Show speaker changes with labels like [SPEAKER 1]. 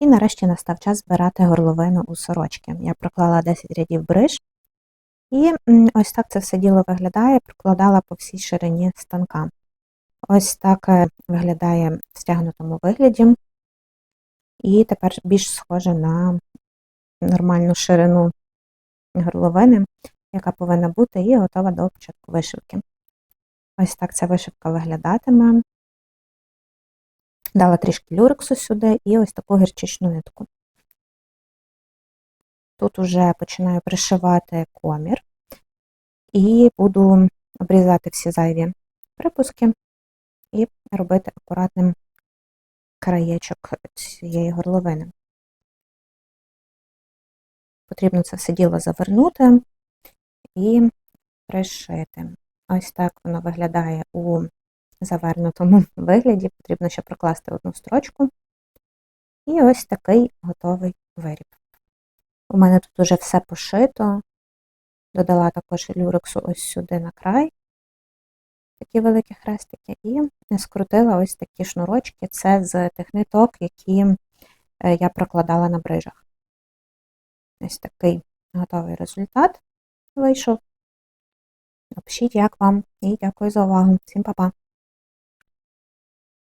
[SPEAKER 1] І нарешті настав час збирати горловину у сорочки. Я проклала 10 рядів бриж. І ось так це все діло виглядає, прокладала по всій ширині станка. Ось так е, виглядає в стягнутому вигляді. І тепер більш схоже на нормальну ширину горловини, яка повинна бути, і готова до початку вишивки. Ось так ця вишивка виглядатиме. Дала трішки люрексу сюди і ось таку гірчичну нитку. Тут уже починаю пришивати комір і буду обрізати всі зайві припуски і робити акуратним краєчок цієї горловини. Потрібно це все діло завернути і пришити. Ось так воно виглядає у завернутому вигляді. Потрібно ще прокласти одну строчку. І ось такий готовий виріб. У мене тут уже все пошито. Додала також люрексу ось сюди на край, такі великі хрестики, і скрутила ось такі шнурочки. Це з тих ниток, які е, я прокладала на брижах. Ось такий готовий результат вийшов. Напишіть, як вам, і дякую за увагу. Всім па-па!